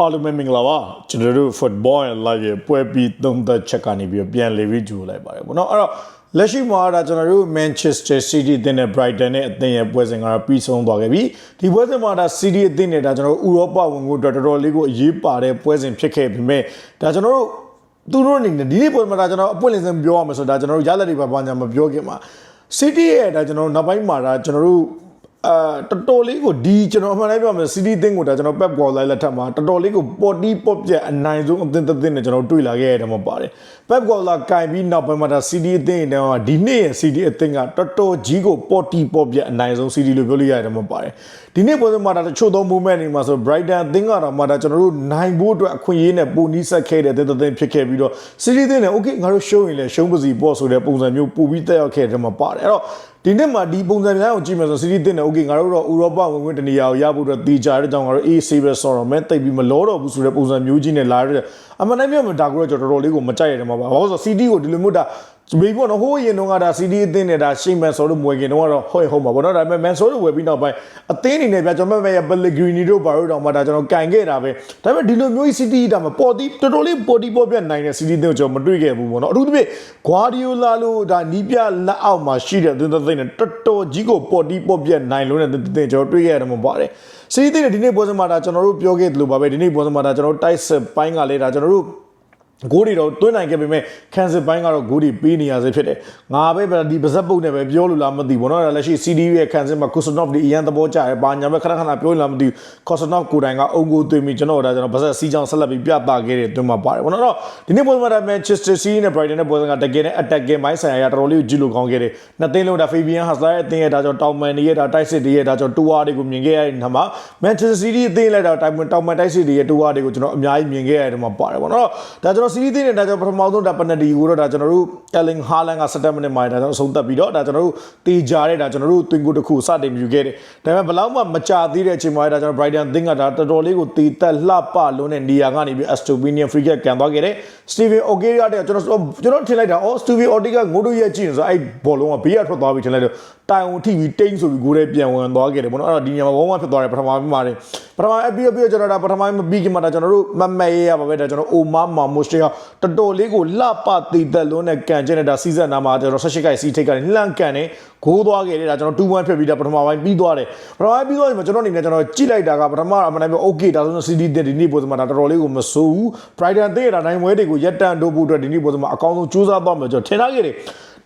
အားလုံးပဲမင်္ဂလာပါကျွန်တော်တို့ football and live ရဲ့ပွဲပြီးသုံးသက်ချက်ကနေပြီးတော့ပြန်လေပြီးကြိုလိုက်ပါတယ်ပေါ့နော်အဲ့တော့လက်ရှိမှာဒါကျွန်တော်တို့ Manchester City အသင်းနဲ့ Brighton နဲ့အသင်းရဲ့ပွဲစဉ်ကတော့ပြီးဆုံးသွားခဲ့ပြီဒီပွဲစဉ်မှာဒါ City အသင်းနဲ့ဒါကျွန်တော်တို့ဥရောပဝင်ကိုတော်တော်လေးကိုအရေးပါတဲ့ပွဲစဉ်ဖြစ်ခဲ့ပြီမဲ့ဒါကျွန်တော်တို့သူတို့အနေနဲ့ဒီနေ့ပွဲမှာဒါကျွန်တော်အပွင့်လင်းစင်ပြောရမယ်ဆိုတော့ဒါကျွန်တော်တို့ရလက်တွေပါဘာညာမပြောခင်မှာ City ရဲ့ဒါကျွန်တော်တို့နောက်ပိုင်းမှာဒါကျွန်တော်တို့ အာတော်တော်လေးကိုဒီကျွန်တော်အမှန်တမ်းပြောမယ်စီးတီးသင်းကိုဒါကျွန်တော်ပက်ပေါ်လိုက်လက်ထက်မှာတော်တော်လေးကိုပေါ်တီပေါ့ပြက်အနိုင်ဆုံးအသင်းတစ်သင်းနဲ့ကျွန်တော်တွေ့လာခဲ့ရတယ်မှာပါတယ်ပက်ပေါ်လာကင်ပြီးနောက်ပိုင်းမှာဒါစီးတီးအသင်းတောင်ဒီနေ့ရဲ့စီးတီးအသင်းကတော်တော်ကြီးကိုပေါ်တီပေါ့ပြက်အနိုင်ဆုံးစီးတီးလို့ပြောလို့ရတယ်မှာပါတယ်ဒီနေ့ပွဲစဉ်မှာဒါတချို့သော movement တွေမှာဆို Brighton အသင်းကတော့မှာဒါကျွန်တော်တို့နိုင်ဖို့အတွက်အခွင့်အရေးနဲ့ပုံနီးဆက်ခဲ့တဲ့သင်းတစ်သင်းဖြစ်ခဲ့ပြီးတော့စီးတီးသင်းနဲ့ okay ငါတို့ရှုံးရင်လည်းရှုံးပါစီပေါ့ဆိုတဲ့ပုံစံမျိုးပို့ပြီးတက်ရောက်ခဲ့တယ်မှာပါတယ်အဲ့တော့ ဒီနေ့မှာဒီပုံစံများကိုကြည့်မယ်ဆိုစီးတီးတင်တယ်โอเคငါတို့တော့ဥရောပဝင်ဝင်တနေရာကိုရဖို့အတွက်တေချာတဲ့ကြောင့်ငါတို့အေးဆေးပဲဆော်တော့မဲတိတ်ပြီးမလောတော့ဘူးဆိုတဲ့ပုံစံမျိုးကြီးနဲ့လာရတဲ့အမှန်တမ်းပြောမယ်ဒါကတော့ကျွန်တော်တော်တော်လေးကိုမကြိုက်ရတယ်မှာပါဘာလို့ဆိုစီးတီကိုဒီလိုမျိုးဒါ ဘေးပေါ့နော်ဟိုးရင်တော့ကဒါစီဒီအသင်းနဲ့ဒါရှိမန်ဆိုလို့မွေခင်တော့ကတော့ဟုတ်ဟုတ်မှာပေါ့နော်ဒါပေမဲ့မန်ဆိုလို့ဝယ်ပြီးနောက်ပိုင်းအသင်းအနေနဲ့ဗျာကျွန်တော်မဲ့ပလီဂရီနီတို့ဘာလို့တော့မှဒါကျွန်တော်ကင်ခဲ့တာပဲဒါပေမဲ့ဒီလိုမျိုးစီတီဒါမှပေါ်တီတော်တော်လေးပေါ်တီပေါ်ပြတ်နိုင်တဲ့စီတီအသင်းကိုကျွန်တော်မတွေ့ခဲ့ဘူးပေါ့နော်အထူးသဖြင့်ဂွာဒီယိုလာလို့ဒါနီးပြလက်အောက်မှာရှိတဲ့အသင်းတစ်သင်းနဲ့တော်တော်ကြီးကိုပေါ်တီပေါ်ပြတ်နိုင်လို့တဲ့သင်းကျွန်တော်တွေ့ခဲ့ရတယ်မှာပါတယ်စီတီတဲ့ဒီနေ့ပွဲစဉ်မှာဒါကျွန်တော်တို့ပြောခဲ့သလိုပါပဲဒီနေ့ပွဲစဉ်မှာဒါကျွန်တော်တိုက်စစ်ပိုင်းကလေးဒါကျွန်တော်တို့ ဂိုးတွေတော့တွင်းနိုင်ခဲ့ပေမဲ့ကန်စစ်ပိုင်းကတော့ဂိုးတွေပေးနေရဆဲဖြစ်တယ်။ငါပဲဒီပါဇက်ပုတ်နဲ့ပဲပြောလို့လားမသိဘူးနော်။ဒါလက်ရှိ CDU ရဲ့ကန်စစ်မှာကုဆနော့ဒီအရန်သဘောကျတယ်။ဘာညာပဲခဏခဏပြောလို့လားမသိဘူး။ကုဆနော့ကိုတိုင်ကအုံကိုသွေးမိကျွန်တော်ဒါကျွန်တော်ပါဇက်စီးချောင်းဆက်လက်ပြီးပြသခဲ့တဲ့အတွင်းမှာပါတယ်။ဘောနော်တော့ဒီနေ့ပွဲမှာဒါ Manchester City နဲ့ Brighton နဲ့ပွဲစဉ်ကတကယ်နဲ့ attacking ပိုင်းဆိုင်ရာတော်တော်လေးကိုကြည့်လို့ကောင်းခဲ့တယ်။နှစ်သိန်းလုံးဒါ Fabian Hazard ရဲ့အသင်းရဲ့ဒါကြောင့်တောင်မန်ရဲ့ဒါတိုက်စစ်တွေရဲ့ဒါကြောင့်တူဝါတွေကိုမြင်ခဲ့ရတဲ့နေရာမှာ Manchester City အသင်းလိုက်တော့တောင်မန်တိုက်စစ်တွေရဲ့တူဝါတွေကိုကျွန်တော်အများကြီးမြင်ခဲ့ရတဲ့နေရာမှာပါတယ်ဘောနော်။ဒါကျွန်တော် City အသင်းနဲ့ဒါကျွန်တော်ပထမဆုံးဒါ penalty ကိုတော့ဒါကျွန်တော်တို့ Erling Haaland က7မိနစ်မှာဒါကျွန်တော်အဆုံးသတ်ပြီးတော့ဒါကျွန်တော်တို့တေချာတဲ့ဒါကျွန်တော်တို့တွင်ကိုတစ်ခုစတင်ယူခဲ့တယ်ဒါပေမဲ့ဘလောက်မှမကြသေးတဲ့အချိန်မှာဒါကျွန်တော် Brighton သင်းကဒါတော်တော်လေးကိုတေတက်လှပလုံးတဲ့နေရာကနေပြီး Estopinian free kick ကန်သွားခဲ့တယ် Steven Ogeria တဲ့ကျွန်တော်ကျွန်တော်ထင်လိုက်တာအော် Steven Ogeria ငိုးတို့ရဲ့ကြည့်နေဆိုအဲ့ဘောလုံးကဘေးကထွက်သွားပြီထင်လိုက်တော့တိုင်ဝန်ထိပြီးတိမ့်ဆိုပြီးကိုယ်ထဲပြန်ဝင်သွားခဲ့တယ်ဘောနော်အဲ့တော့ဒီညမှာဘောမဖြစ်သွားတယ်ပထမပိုင်းမှာတယ်ပထမအပြီးအပြီးကျွန်တော်ဒါပထမမပြီးခင်မှာဒါကျွန်တော်တို့မမဲရရပါပဲဒါကျွန်တော်အိုမာမာမိုစတေကတော်တော်လေးကိုလှပတည်သက်လုံးနဲ့ကန်ကျတဲ့ဒါစီဇန်နာမှာကျွန်တော်၁၈ခိုက်စီထိတ်ကနေလှန့်ကန်နေဂိုးသွားခဲ့တယ်ဒါကျွန်တော်2-1ဖြစ်ပြီးဒါပထမပိုင်းပြီးသွားတယ်ပထမပိုင်းပြီးသွားရင်ကျွန်တော်အနေနဲ့ကျွန်တော်ကြည့်လိုက်တာကပထမအမှန်တမ်းပြော okay ဒါဆိုရင် CD တဲ့ဒီနေ့ပုံစံမှာဒါတော်တော်လေးကိုမဆိုးဘူး Brighton တဲ့တာနိုင်ပွဲတွေကိုရက်တန့်တို့ဖို့အတွက်ဒီနေ့ပုံစံမှာအကောင်းဆုံးကြိုးစားသွားမယ်ကျွန်တော်ထင်ထားခဲ့တယ်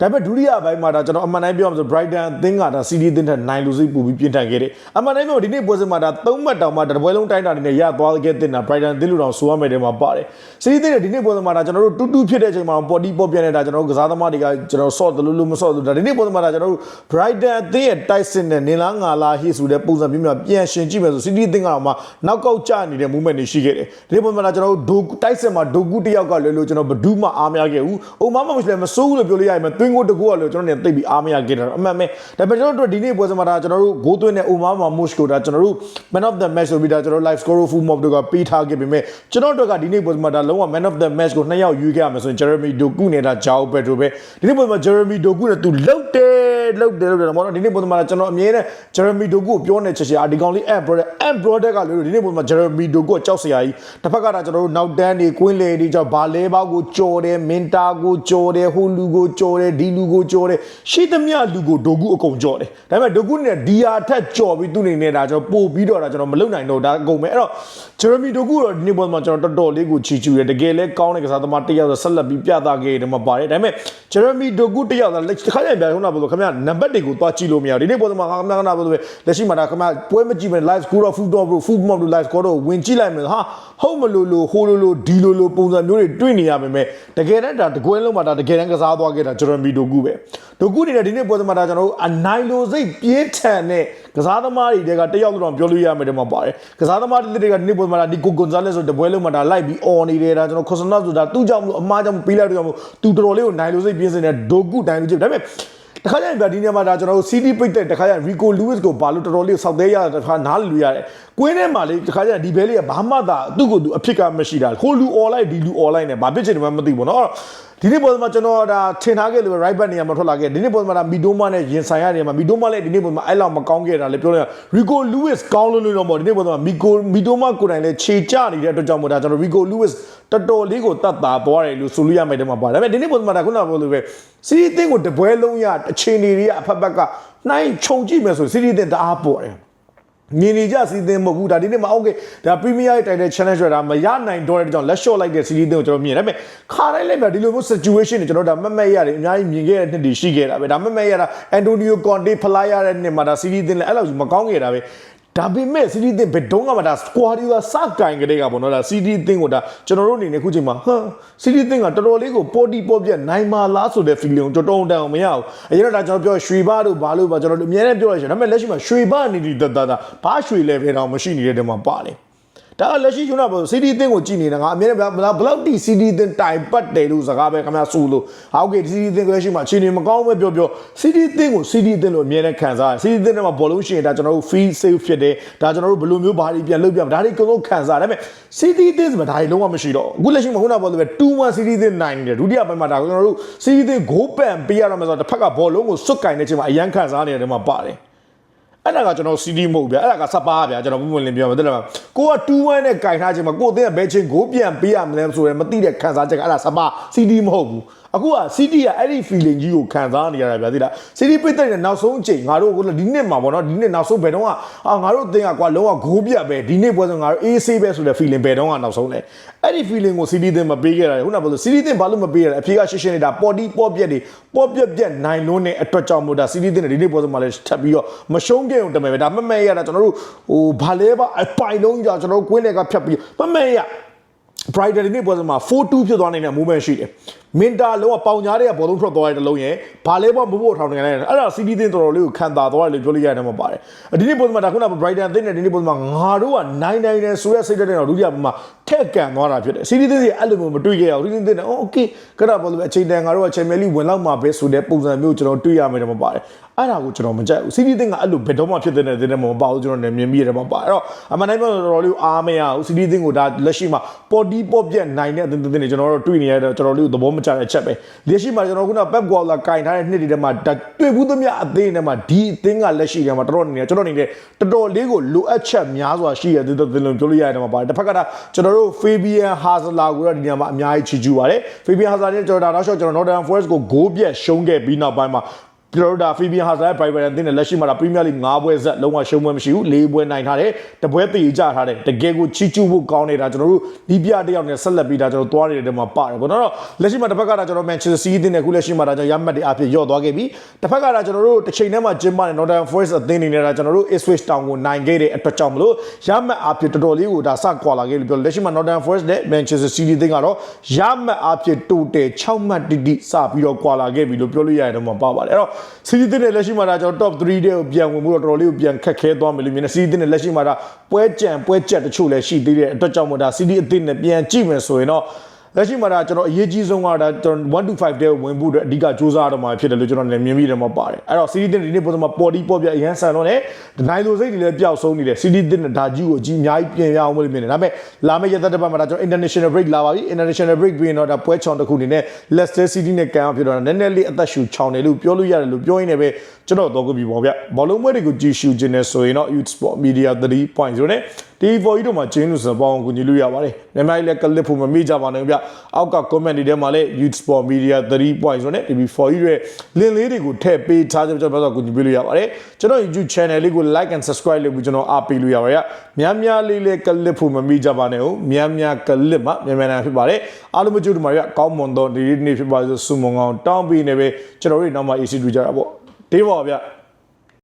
ဒါပေမဲ့ဒုတိယပိုင်းမှာဒါကျွန်တော်အမှန်တမ်းပြောရမှာဆို Brighton အသင်းကဒါ CD အသင်းထက်နိုင်လို့စိတ်ပူပြီးပြင်ထန်ခဲ့တယ်အမှန်တမ်းပြောဒီနေ့ပွဲစဉ်မှာဒါ၃မှတ်တောင်မှတပွဲလုံးတိုင်းတာနေနဲ့ရသွားခဲ့တဲ့နာ Brighton အသင်းလူတော်ဆိုရမယ်တဲ့မှာပါတယ် CD အသင်းရဲ့ဒီနေ့ပွဲစဉ်မှာဒါကျွန်တော်တို့တူးတူးဖြစ်တဲ့အချိန်မှာပေါ်တီပေါ်ပြန်နေတာကျွန်တော်တို့ကစားသမားတွေကကျွန်တော်ဆော့တယ်လို့လို့မဆော့ဘူးဒါဒီနေ့ပွဲစဉ်မှာဒါကျွန်တော်တို့ Brighton အသင်းရဲ့တိုက်စစ်နဲ့နင်လားငါလားဟိဆိုတဲ့ပုံစံမျိုးမျိုးပြန်ရှင်ကြည့်မယ်ဆို CD အသင်းကတော့မှနောက်ကောက်ကျနေတဲ့ movement တွေရှိခဲ့တယ်ဒီနေ့ပွဲမှာဒါကျွန်တော်တို့ဒိုတိုက်စစ်မှာဒိုကူတယောက်ကလွယ်လို့ကျွန်တော်ဘဒူးမှအားမရခဲ့ဘူးအိုမာမမရှိလည်းမစိုးဘူးလို့ပြောလို့ရရင်တွင်းကိုတကူကလို့ကျွန်တော်နဲ့သိပြီးအားမရခဲ့တာအမှန်ပဲဒါပေမဲ့ကျွန်တော်တို့ဒီနေ့ပွဲစဉ်မှာဒါကျွန်တော်တို့ဂိုးသွင်းတဲ့အိုမာမာမုရှ်ကိုဒါကျွန်တော်တို့ man of the match ဆိုပြီးဒါကျွန်တော် live score full mob တို့ကပေးထားခဲ့ပေမဲ့ကျွန်တော်တို့ကဒီနေ့ပွဲစဉ်မှာဒါလုံးဝ man of the match ကိုနှစ်ယောက်ယူခဲ့ရမယ်ဆိုရင် Jeremy Doku နဲ့ဒါ Jao Pedro ပဲဒီနေ့ပွဲမှာ Jeremy Doku နဲ့သူလှုပ်တယ် လှုပ်တယ်လို့ပြောတယ်မော်နော်ဒီနေ့ပွဲမှာကျွန်တော်အမြဲတမ်း Jeremy Doku ကိုပြောနေချက်ချာဒီကောင်လေး app brother app brother ကလို့ဒီနေ့ပွဲမှာ Jeremy Doku ကကြောက်စရာကြီးတစ်ဖက်ကဒါကျွန်တော်တို့နောက်တန်းတွေကွင်းလေတွေကြောင့်ဘာလဲပေါက်ကိုကြော်တယ်မင်တာကိုကြော်တယ်ဟိုလူကိုကြော်တယ်ဒီလူကိုကြော်တယ်ရှိသမျှလူကိုဒိုကူအကုန်ကြော်တယ်ဒါပေမဲ့ဒိုကူနဲ့ဒီဟာထက်ကြော်ပြီးသူ့နေနဲ့ဒါကျွန်တော်ပို့ပြီးတော့ဒါကျွန်တော်မလုံနိုင်တော့ဒါအကုန်ပဲအဲ့တော့ Jeremy Doku တော့ဒီနေ့ပွဲမှာကျွန်တော်တော်တော်လေးကိုချီချူတယ်တကယ်လဲကောင်းတဲ့ကစားသမားတစ်ယောက်ဆိုဆက်လက်ပြီးပြသခဲ့တယ်မှာပါတယ်ဒါပေမဲ့ Jeremy Doku တစ်ယောက်ဆိုလက်ခါရပြန်ခုနကပြောလို့ခင်ဗျာနံပါတ်တွေကိုသွားကြည့်လို့မရဘူးဒီနေ့ပွဲမှာခါခဏခဏပြောလို့လက်ရှိမှာဒါခင်ဗျာပွဲမကြည့်မယ် live score တော့ football bro football bro live score တော့ဝင်ကြည့်လိုက်မယ်ဟာဟုတ်မလို့လို့ဟိုလိုလိုဒီလိုလိုပုံစံမျိုးတွေတွေ့နေရပါမယ်တကယ်တမ်းဒါတကွဲလုံးမှာဒါတကယ်တမ်းကစားသွားခဲ့တာ Jeremy Doku ပဲ Doku နေတဲ့ဒီနေ့ပွဲမှာဒါကျွန်တော်တို့အနိုင်လိုစိတ်ပြင်းထန်တဲ့ကစားသမားတွေကတယောက်တော့ပြောလို့ရမယ်တဲ့မှာပါတယ်ကစားသမားတွေကဒီနေ့ပွဲမှာဒါဒီကိုဂွန်ဇာလက်ဆိုတပွဲလုံးမှာဒါလိုက်ပြီးအော်နေတယ်ဒါကျွန်တော်ခေါ်စနာဆိုတာသူ့ကြောင့်မလို့အမားကြောင့်ပြီးလိုက်တော့မလို့သူတော်တော်လေးကိုနိုင်လိုစိတ်ပြင်းစင်တဲ့ Doku တိုင်းလို့ကြည့်ဒါပေမဲ့ တခါကျရင်ဗျာဒီနေရာမှာဒါကျွန်တော်တို့ CD ပိတ်တဲ့တခါကျရင် Rico Lewis ကိုဘာလို့တော်တော်လေးစောက်သေးရတာတခါနားလည်လို့ရတယ် ကွင်းထဲမှာလေတခါကျရင်ဒီဘဲလေးကဘာမှသာသူ့ကိုယ်သူအဖြစ်ကမရှိတာဟိုလူ online ဒီလူ online နဲ့ဘာဖြစ်ချင်တယ်မှမသိဘူးเนาะဒီနေ့ပေါ်မှာကျွန်တော်ဒါထင်ထားခဲ့လို့ right back နေရာမှာထွက်လာခဲ့ဒီနေ့ပေါ်မှာဒါမီဒိုမာနဲ့ရင်ဆိုင်ရနေမှာမီဒိုမာလည်းဒီနေ့ပေါ်မှာအဲ့လောက်မကောင်းခဲ့တာလေပြောလို့ရီကိုလူးဝစ်ကောင်းလို့လို့တော့ပေါ့ဒီနေ့ပေါ်မှာမီကိုမီဒိုမာကိုယ်တိုင်လည်းခြေကျနေတဲ့အတွက်ကြောင့်မို့ဒါကျွန်တော်ရီကိုလူးဝစ်တော်တော်လေးကိုတတ်တာပွားတယ်လို့ဆိုလို့ရမယ်တဲ့မှာပါဒါပေမဲ့ဒီနေ့ပေါ်မှာဒါခုနကပြောလို့ပဲစီးရီးတင်းကိုတပွဲလုံးရအခြေအနေတွေကအဖက်ဖက်ကနှိုင်းခြုံကြည့်မယ်ဆိုစီးရီးတင်းတအားပေါ်တယ် မြင်နေကြစီးသင်းမဟုတ်ဘူးဒါဒီနေ့မှာ okay ဒါ Premier ရဲ့ title challenge ရတာမရနိုင်တော့တဲ့ကြောင့်လက်လျှော့လိုက်တဲ့စီးသင်းကိုကျွန်တော်မြင်တယ်ဒါပေမဲ့ခါတိုင်းလိုက်ပြဒီလိုမျိုး situation တွေကျွန်တော်ဒါမမက်ရတယ်အများကြီးမြင်ခဲ့တဲ့နှစ်တွေရှိခဲ့တာပဲဒါမမက်ရတာ Antonio Conte ဖလားရတဲ့နှစ်မှာဒါစီးသင်းလည်းအဲ့လောက်မကောင်းခဲ့တာပဲ ဒါပေမဲ့စီးရီးသင်းဘယ်တုန်းကမှဒါ squad တွေကစကင်ကလေးကပေါ့နော်ဒါစီးရီးသင်းကိုဒါကျွန်တော်တို့အနေနဲ့အခုချိန်မှာဟမ်စီးရီးသင်းကတော်တော်လေးကိုပေါ်တီပေါ်ပြက်နိုင်မာလားဆိုတဲ့ feeling ကိုတော်တော်တန်အောင်မရဘူးအရင်တော့ဒါကျွန်တော်ပြောရွှေဘာတို့ဘာလို့ပါကျွန်တော်တို့အများနဲ့ပြောရရှင်ဒါပေမဲ့လက်ရှိမှာရွှေဘာနေနေတတတာဘာရွှေလဲပဲတော့မရှိနေတဲ့တည်းမှာပါတယ် ဒါကလက်ရှိကျွန်တော်ပြော CD သင်းကိုကြည့်နေတာငါအမြဲတမ်းဘလောက်တီ CD သင်းတိုင်ပတ်တယ်လို့စကားပဲခင်ဗျာဆိုလို့ဟာโอเค CD သင်းကိုလက်ရှိမှာအခြေအနေမကောင်းပဲပြောပြော CD သင်းကို CD သင်းလို့အမြဲတမ်းခံစားရတယ် CD သင်းထဲမှာဘောလုံးရှိရင်ဒါကျွန်တော်တို့ feel safe ဖြစ်တယ်ဒါကျွန်တော်တို့ဘယ်လိုမျိုးဘာတွေပြန်လုပ်ပြမဒါတွေအကုန်လုံးခံစားရတယ်ဒါပေမဲ့ CD သင်းဆိုတာဒါတွေလုံးဝမရှိတော့အခုလက်ရှိမှာခုနကပြောလို့ပဲ2-1 CD သင်းနိုင်နေတယ်ဒုတိယပိုင်းမှာဒါကျွန်တော်တို့ CD သင်း goal ပန်ပေးရတော့မယ်ဆိုတော့တစ်ဖက်ကဘောလုံးကိုစွတ်ကင်နေချိန်မှာအရန်ခံစားနေတယ်မှာပါတယ် အဲ့ဒါကကျွန်တော် CD မဟုတ်ဗျာအဲ့ဒါကစပါးဗျာကျွန်တော်ပုံမှန်လင်းပြောမှာတဲ့လားကိုက2-1နဲ့ကင်ထားချိန်မှာကိုအသင်းကဘယ်ချိန်ကိုပြန်ပေးရမလဲဆိုရယ်မသိတဲ့ခံစားချက်ကအဲ့ဒါစပါး CD မဟုတ်ဘူးအခုက CD ကအဲ့ဒီ feeling ကြီးကိုခံစားနေရတာဗျာသိလား CD ပိတ်တဲ့နောက်ဆုံးအချိန်ငါတို့ကဒီနှစ်မှာပေါ့နော်ဒီနှစ်နောက်ဆုံးဘယ်တော့ကအာငါတို့အသင်းကကွာလုံးဝဂိုးပြတ်ပဲဒီနှစ်ပွဲဆိုငါတို့အေးဆေးပဲဆိုတဲ့ feeling ဘယ်တော့ကနောက်ဆုံးလဲအဲ့ဒီ feeling ကို CD သင်းမပေးခဲ့ရတယ်ခုနကပြောလို့ CD သင်းဘာလို့မပေးရလဲအဖြေကရှင်းရှင်းနေတာပေါ်တီပေါ်ပြက်တွေပေါ်ပြက်ပြက်နိုင်လုံးတဲ့အတွက်ကြောင့်မို့ဒါ CD သင်းနဲ့ဒီနေ့ပွဲဆိုမှလည်းထပ်ပြီးတော့မရှုံးခဲ့အောင်တမယ်ပဲဒါမမဲ့ရတာကျွန်တော်တို့ဟိုဘာလဲပါအပိုင်လုံးကြကျွန်တော်တို့ကွင်းတွေကဖြတ်ပြီးမမဲ့ရ Brighton ဒီနေ့ပွဲစဉ်မှာ4-2ဖြစ်သွားနေတဲ့ movement ရှိတယ်။မင်တာလုံးကပေါင်ကြားတွေကဘောလုံးထွက်သွားတဲ့လုံးရဲ့ဘာလဲပေါ့မဖို့ထောင်နေတယ်အဲ့ဒါ CD သင်းတော်တော်လေးကိုခံတာသွားတယ်လို့ပြောလို့ရတယ်မှာပါတယ်။ဒီနေ့ပွဲစဉ်မှာဒါခုနက Brighton အသင်းနဲ့ဒီနေ့ပွဲစဉ်မှာငါတို့ကနိုင်နိုင်တယ်ဆိုရစိတ်တဲ့တော့ဒုတိယပွဲမှာထက်ကန်သွားတာဖြစ်တယ်။ CD သင်းစီအဲ့လိုမျိုးမတွေ့ခဲ့ရဘူး။ CD သင်းနဲ့ okay ကရဘောလို့အချိန်တန်ငါတို့က Champions League ဝင်လောက်မှာပဲဆိုတဲ့ပုံစံမျိုးကျွန်တော်တွေ့ရမယ်တော့မှာပါတယ်။ အဲ့ဒါကိုကျွန်တော်မကြိုက်ဘူး CD သင်းကအဲ့လိုဘယ်တော့မှဖြစ်တဲ့တဲ့တဲ့မပေါ့ဘူးကျွန်တော်လည်းမြင်မိရတယ်မှာပါအဲ့တော့အမှန်တိုင်းပြောတော်တော်လေးအားမရဘူး CD သင်းကိုဒါလက်ရှိမှာပေါ်တီပေါ်ပြက်နိုင်တဲ့အသင်းသင်းတွေကျွန်တော်တို့တွေ့နေရတော့ကျွန်တော်တို့သဘောမကျတဲ့အချက်ပဲလက်ရှိမှာကျွန်တော်ခုန Pep Guardiola ကင်ထားတဲ့နှစ်တွေထဲမှာတွေ့ဘူးသမျှအသင်းတွေမှာဒီအသင်းကလက်ရှိထဲမှာတော်တော်နေကျွန်တော်နေတဲ့တော်တော်လေးကိုလိုအပ်ချက်များစွာရှိရတဲ့သင်းလုံးပြောလို့ရတယ်မှာပါတယ်တစ်ဖက်ကကျွန်တော်တို့ Fabian Hazeler ကိုတော့ဒီနေရာမှာအများကြီးချီးကျူးပါတယ် Fabian Hazeler နဲ့ကျွန်တော်ဒါတော့ကျွန်တော် Northern Forest ကိုဂိုးပြက်ရှုံးခဲ့ပြီးနောက်ပိုင်းမှာ ကျွန်တော်တို့ဒါ Fabian Hazard Brighton အသင်းနဲ့လက်ရှိမှာဒါ Premier League ၅ပွဲဆက်လုံးဝရှုံးပွဲမရှိဘူး၄ပွဲနိုင်ထားတယ်တပွဲတည်ကြထားတယ်တကယ်ကိုချီးကျူးဖို့ကောင်းနေတာကျွန်တော်တို့ဒီပြတယောက်နဲ့ဆက်လက်ပြီးဒါကျွန်တော်သွားနေတဲ့တဲမှာပါတယ်ပေါ့နော်လက်ရှိမှာတစ်ဖက်ကဒါကျွန်တော် Manchester City အသင်းနဲ့ခုလက်ရှိမှာဒါကျွန်တော်ရမှတ်တွေအဖြစ်ရော့သွားခဲ့ပြီတစ်ဖက်ကဒါကျွန်တော်တို့တစ်ချိန်ထဲမှာဂျင်းမနဲ့ Northern Forest အသင်းနေနေတာကျွန်တော်တို့ Ipswich Town ကိုနိုင်ခဲ့တဲ့အတွက်ကြောင့်မလို့ရမှတ်အဖြစ်တော်တော်လေးကိုဒါစကွာလာခဲ့လို့ပြောလက်ရှိမှာ Northern Forest နဲ့ Manchester City အသင်းကတော့ရမှတ်အဖြစ်တိုးတယ်6မှတ်တိတိစပြီးတော့ကွာလာခဲ့ပြီလို့ပြောလို့ရတယ်တော့မှာပါပါတယ်အဲ့တော့ City အသင်းနဲ့လက်ရှိမှာဒါကျွန်တော် top 3တဲ့ကိုပြန်ဝင်မှုတော့တော်တော်လေးကိုပြန်ခက်ခဲသွားမယ်လို့မြင်တယ် City အသင်းနဲ့လက်ရှိမှာဒါပွဲကြံပွဲကြက်တချို့လည်းရှိသေးတဲ့အတွက်ကြောင့်မို့ဒါ City အသင်းနဲ့ပြန်ကြည့်မယ်ဆိုရင်တော့ လက်ရှိမှာဒါကျွန်တော်အရေးကြီးဆုံးကဒါကျွန်တော်1 to 5တဲ့ဝင်ဖို့အတွက်အဓိကစူးစမ်းရတော့မှာဖြစ်တယ်လို့ကျွန်တော်လည်းမြင်မိတယ်မှာပါတယ်အဲ့တော့ CD တင်ဒီနေ့ပုံစံမှာပေါ်ဒီပေါ်ပြအရန်ဆန်တော့ねနိုင်လိုစိတ်တွေလည်းပျောက်ဆုံးနေတယ် CD တင်ဒါကြီးကိုအကြီးအများကြီးပြင်ရအောင်လို့မြင်တယ်ဒါပေမဲ့လာမယ့်ရက်သက်တစ်ပတ်မှာဒါကျွန်တော် international break လာပါပြီ international break ပြီးရင်တော့ဒါပွဲချောင်းတစ်ခုအနေနဲ့ Leicester City နဲ့ကန်အောင်ဖြစ်တော့နည်းနည်းလေးအသက်ရှူချောင်းတယ်လို့ပြောလို့ရတယ်လို့ပြောရင်းနဲ့ပဲကျွန်တော်တော့ကိုပြီပေါ့ဗျဘောလုံးပွဲတွေကိုကြည့်ရှုခြင်းနဲ့ဆိုရင်တော့ Youth Sport Media 3.0နဲ့ TV4 ကြီးတို့မှာကျင်းလို့စပေါင်းကိုညီလို့ရပါတယ်။မြန်မာကြီးလည်းကလစ်ဖို့မမေ့ကြပါနဲ့ဗျ။အောက်က comment တွေထဲမှာလည်း Youth Sport Media 3.0နဲ့ TV4 ကြီးရဲ့လင်းလေးတွေကိုထည့်ပေးထားကြကျွန်တော်ပြောတော့ကိုညီပေးလို့ရပါတယ်။ကျွန်တော် YouTube channel လေးကို like and subscribe လုပ်ပြီးကျွန်တော်အားပေးလို့ရပါတယ်။များများလေးလေးကလစ်ဖို့မမေ့ကြပါနဲ့ဟုတ်။များများကလစ်မှာမြန်မြန်ဖြစ်ပါတယ်။အားလုံးမကြိုးတူမှာဗျ။ကောင်းမွန်သောဒီနေ့ဖြစ်ပါစို့ဆုမွန်ကောင်းတောင်းပေးနေပဲကျွန်တော်တို့နောက်မှ AC တွေ့ကြတာပေါ့။တေးပါဗျ။